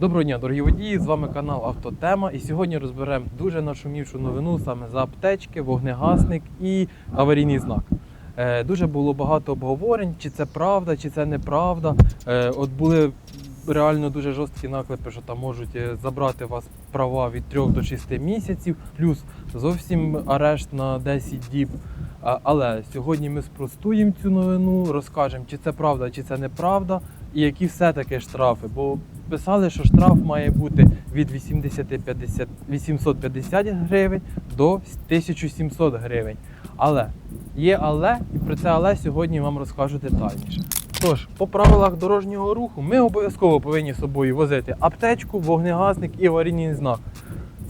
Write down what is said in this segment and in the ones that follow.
Доброго дня, дорогі водії! З вами канал Автотема. І сьогодні розберемо дуже нашумівшу новину саме за аптечки, вогнегасник і аварійний знак. Е, дуже було багато обговорень, чи це правда, чи це неправда. Е, от були реально дуже жорсткі наклепи, що там можуть е, забрати вас права від 3 до 6 місяців, плюс зовсім арешт на 10 діб. Але сьогодні ми спростуємо цю новину, розкажемо, чи це правда, чи це неправда, і які все-таки штрафи. Бо писали, що штраф має бути від 850 850 гривень до 1700 гривень. Але є але, і про це але сьогодні вам розкажу детальніше. Тож, по правилах дорожнього руху ми обов'язково повинні з собою возити аптечку, вогнегасник і аварійний знак.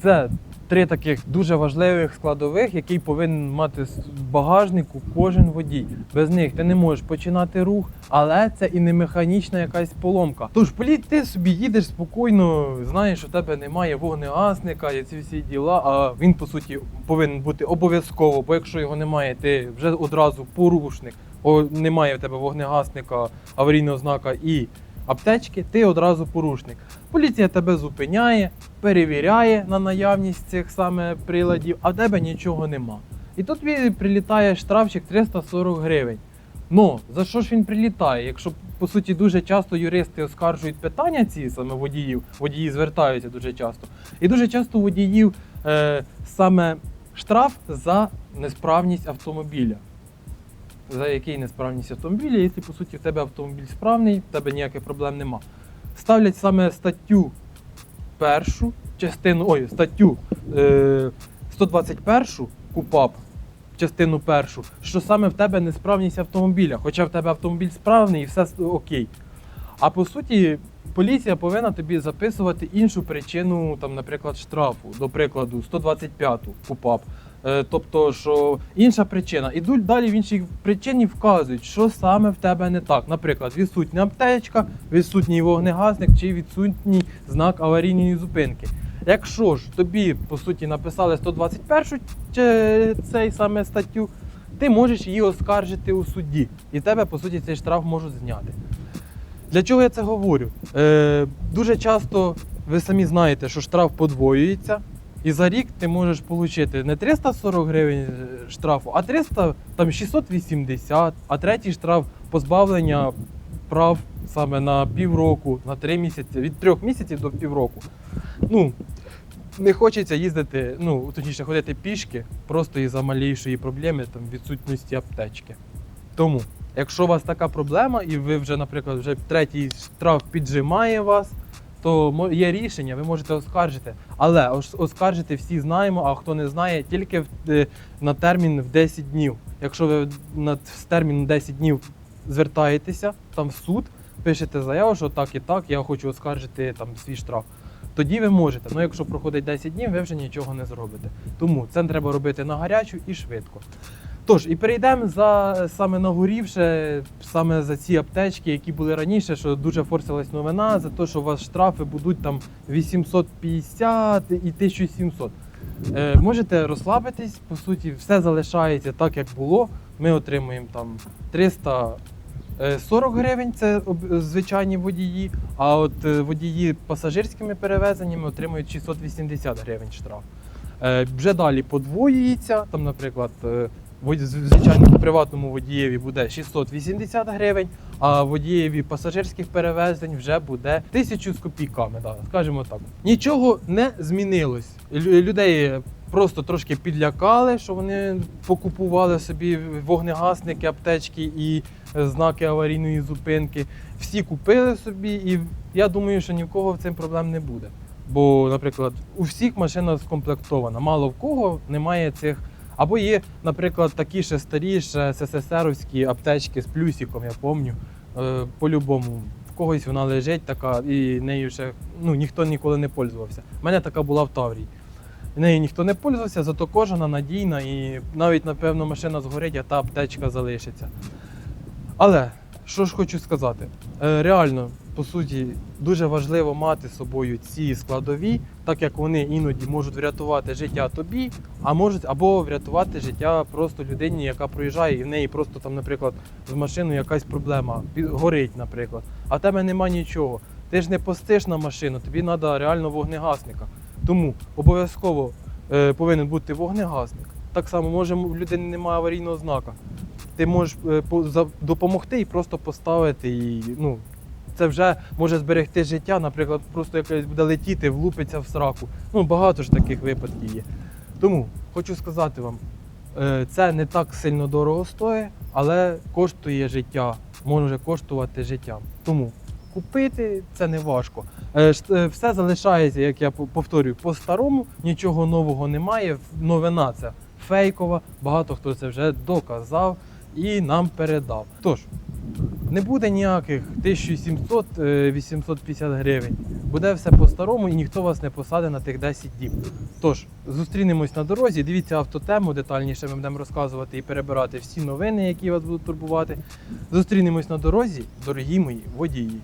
Це три таких дуже важливих складових, які повинен мати в багажнику кожен водій. Без них ти не можеш починати рух, але це і не механічна якась поломка. Тож політ, ти собі їдеш спокійно, знаєш, у тебе немає вогнегасника і ці всі діла. А він по суті повинен бути обов'язково, бо якщо його немає, ти вже одразу порушник. О, немає в тебе вогнегасника, аварійного знака і аптечки, ти одразу порушник. Поліція тебе зупиняє, перевіряє на наявність цих саме приладів, а в тебе нічого нема. І тут прилітає штрафчик 340 гривень. Ну, за що ж він прилітає? Якщо по суті дуже часто юристи оскаржують питання ці саме водіїв, водії звертаються дуже часто. І дуже часто водіїв е, саме штраф за несправність автомобіля. За який несправність автомобіля, якщо по суті в тебе автомобіль справний, в тебе ніяких проблем нема. Ставлять саме статтю першу, частину, ой, статтю е, 121 КУПАП, частину першу, що саме в тебе несправність автомобіля, хоча в тебе автомобіль справний і все окей. А по суті, поліція повинна тобі записувати іншу причину, там, наприклад, штрафу, до прикладу, 125 КУПАП. Е, Тобто, що інша причина. Ідуть далі в іншій причині вказують, що саме в тебе не так. Наприклад, відсутня аптечка, відсутній вогнегасник чи відсутній знак аварійної зупинки. Якщо ж тобі, по суті, написали 121 чи цей саме статтю, ти можеш її оскаржити у суді. І тебе, по суті, цей штраф можуть зняти. Для чого я це говорю? Е, дуже часто ви самі знаєте, що штраф подвоюється. І за рік ти можеш отримати не 340 гривень е, штрафу, а 300, там 680, а третій штраф позбавлення прав саме на півроку, на три місяці, від трьох місяців до півроку. Ну, не хочеться їздити, ну, точніше, ходити пішки, просто із-за малейшої проблеми там, відсутності аптечки. Тому, якщо у вас така проблема, і ви вже, наприклад, вже третій штраф піджимає вас, то є рішення, ви можете оскаржити. Але оскаржити всі знаємо, а хто не знає, тільки е, на термін в 10 днів. Якщо ви на термін 10 днів звертаєтеся там в суд, пишете заяву, що так і так, я хочу оскаржити там свій штраф. Тоді ви можете. Ну якщо проходить 10 днів, ви вже нічого не зробите. Тому це треба робити на гарячу і швидко. Тож, і перейдемо за саме нагорівше, саме за ці аптечки, які були раніше, що дуже форсилась новина, за те, що у вас штрафи будуть там 850 і 1700. Е, можете розслабитись, по суті, все залишається так, як було. Ми отримуємо там 340 гривень, це звичайні водії, а от е, водії пасажирськими перевезеннями отримують 680 гривень штраф. Е, Вже далі подвоюється, там, наприклад, вод- з- звичайному приватному водієві буде 680 гривень, а водієві пасажирських перевезень вже буде 1000 з копійками, да, скажімо так. Нічого не змінилось. Людей просто трошки підлякали, що вони покупували собі вогнегасники, аптечки і е, знаки аварійної зупинки. Всі купили собі, і я думаю, що ні в кого в цим проблем не буде. Бо, наприклад, у всіх машина скомплектована, мало в кого немає цих. Або є, наприклад, такі ще старі, ще СССРовські аптечки з плюсиком, я пам'ятаю. Е, по-любому, в когось вона лежить така, і нею ще ну, ніхто ніколи не пользувався. У мене така була в Таврії. Нею ніхто не пользувався, зато кожана надійна і навіть, напевно, машина згорить, а та аптечка залишиться. Але що ж хочу сказати, Е, реально, по суті, дуже важливо мати з собою ці складові, так як вони іноді можуть врятувати життя тобі, а можуть або врятувати життя просто людині, яка проїжджає, і в неї просто там, наприклад, з машиною якась проблема, горить, наприклад. А в тебе нема нічого. Ти ж не постиш на машину, тобі треба реально вогнегасника. Тому обов'язково е, повинен бути вогнегасник. Так само, може, в людини немає аварійного знака. Ти можеш е, по- за- допомогти і просто поставити і ну. Це вже може зберегти життя, наприклад, просто якось буде летіти, влупиться в сраку. Ну, багато ж таких випадків є. Тому хочу сказати вам, е, це не так сильно дорого стоїть, але коштує життя, може коштувати життя. Тому купити це не важко. Е, е, Все залишається, як я повторюю, по-старому, нічого нового немає. Новина це фейкова, багато хто це вже доказав і нам передав. Тож, не буде ніяких 1700-850 гривень. Буде все по-старому і ніхто вас не посаде на тих 10 діб. Тож, зустрінемось на дорозі. Дивіться автотему детальніше. Ми будемо розказувати і перебирати всі новини, які вас будуть турбувати. Зустрінемось на дорозі, дорогі мої водії.